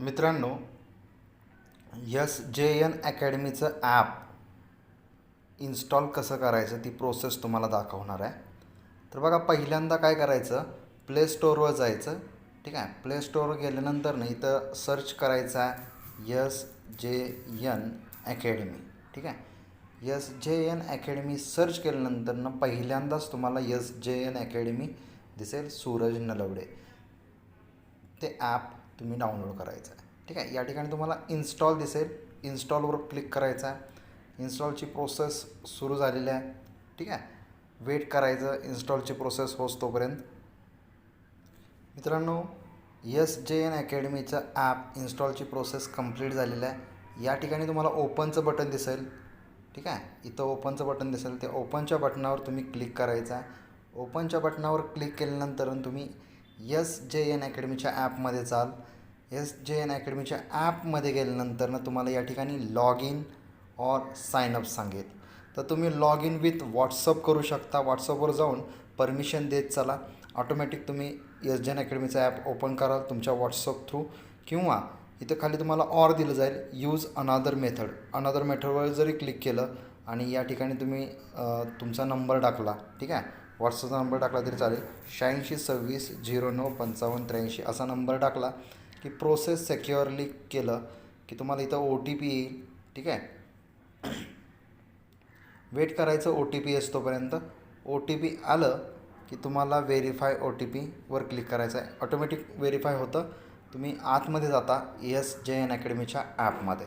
मित्रांनो yes J N अकॅडमीचं app install कसं करायचं ती प्रोसेस तुम्हाला दाखवणार आहे. तर बघा पहिल्यांदा काय करायचं प्ले स्टोअरवर जायचं ठीक आहे? प्ले स्टोअरवर गेल्यानंतर ना इथं सर्च करायचं आहे यस जे एन अकॅडमी ठीक आहे? Yes J N academy search केल्यानंतर ना पहिल्यांदाच तुम्हाला यस जे एन अकॅडमी दिसेल सूरज नलवडे. ते ॲप तुम्ही डाउनलोड करायचं आहे. ठीक आहे? या ठिकाणी तुम्हाला इन्स्टॉल दिसेल. इन्स्टॉलवर क्लिक करायचं आहे. इन्स्टॉलची प्रोसेस सुरू झालेली आहे. ठीक आहे? वेट करायचं. इन्स्टॉलची प्रोसेस होस तोपर्यंत. मित्रांनो यस जे एन अकॅडमीचं ॲप इन्स्टॉलची प्रोसेस कंप्लीट झालेलं आहे. या ठिकाणी तुम्हाला ओपनचं बटन दिसेल. ठीक आहे? इथं ओपनचं बटन दिसेल. ते ओपनच्या बटनावर तुम्ही क्लिक करायचं आहे. ओपनच्या बटनावर क्लिक केल्यानंतर तुम्ही यस जे एन अकॅडमीच्या ॲपमध्ये चाल. एस जे एन अकॅडमीच्या ॲपमध्ये गेल्यानंतर ना तुम्हाला या ठिकाणी लॉग इन ऑर साईनअप सांगेल तर तुम्ही लॉग इन विथ व्हॉट्सअप करू शकता. व्हॉट्सअपवर जाऊन परमिशन देत चला. ऑटोमॅटिक तुम्ही एस जे एन अकॅडमीचं ॲप ओपन कराल तुमच्या व्हॉट्सअप थ्रू. किंवा इथं खाली तुम्हाला ऑर दिलं जाईल. यूज अनादर मेथड. अनादर मेथडवर जरी क्लिक केलं आणि या ठिकाणी तुम्ही तुमचा नंबर टाकला. ठीक आहे? व्हॉट्सअपचा नंबर टाकला तरी चालेल. शहाऐंशी सव्वीस झिरो नऊ पंचावन्न त्र्याऐंशी असा नंबर टाकला की प्रोसेस सेक्युअरली केलं की तुम्हाला इथं ओ टी पी येईल. ठीक आहे? वेट करायचं ओ टी पी असतोपर्यंत ओ टी पी आलं की तुम्हाला व्हेरीफाय ओ टी पीवर क्लिक करायचं आहे. ऑटोमॅटिक व्हेरीफाय होतं. तुम्ही आतमध्ये जाता. एस जे एन अकॅडमीच्या ॲपमध्ये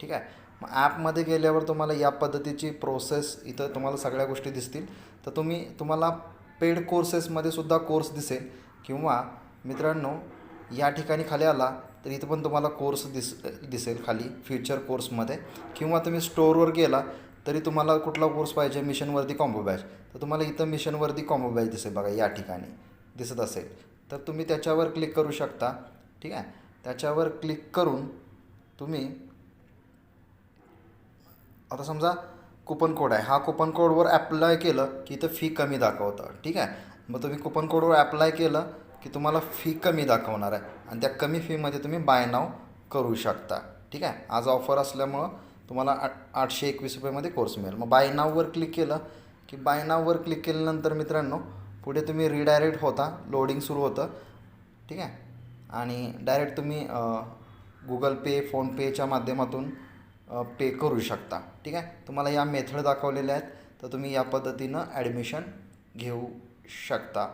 ठीक आहे? मग ॲपमध्ये गेल्यावर तुम्हाला या पद्धतीची प्रोसेस इथं तुम्हाला सगळ्या गोष्टी दिसतील. तर तुम्ही तुम्हाला पेड कोर्सेसमध्ये सुद्धा कोर्स दिसेल किंवा मित्रांनो या ठिकाणी खाली आला तर इथं पण तुम्हाला कोर्स दिस दिसेल खाली फ्युचर कोर्समध्ये. किंवा तुम्ही स्टोअरवर गेला तरी तुम्हाला कुठला कोर्स पाहिजे? मिशनवरती कॉम्बो बॅच. तर तुम्हाला इथं मिशनवरती कॉम्बो बॅच दिसेल बघा या ठिकाणी दिसत असेल. तर तुम्ही त्याच्यावर क्लिक करू शकता. ठीक आहे? त्याच्यावर क्लिक करून तुम्ही आता समजा कुपन कोड आहे. हा कुपन कोडवर ॲप्लाय केलं की इथं फी कमी दाखवतं. ठीक आहे? मग तुम्ही कुपन कोडवर ॲप्लाय केलं की तुम्हाला फी कमी दाखवणार आहे. आणि त्या कमी फीमध्ये तुम्ही बाय नाव करू शकता. ठीक आहे? आज ऑफर असल्यामुळं तुम्हाला आठ आठशे एकवीस रुपयेमध्ये कोर्स मिळेल. मग बाय नाववर क्लिक केलं की बाय नाववर क्लिक केल्यानंतर मित्रांनो पुढे तुम्ही रिडायरेक्ट होता. लोडिंग सुरू होतं. ठीक आहे? आणि डायरेक्ट तुम्ही गुगल पे फोनपेच्या माध्यमातून पे करू शकता. ठीक आहे? तुम्हाला या मेथड दाखवलेल्या आहेत. तर तुम्ही या पद्धतीनं ॲडमिशन घेऊ शकता.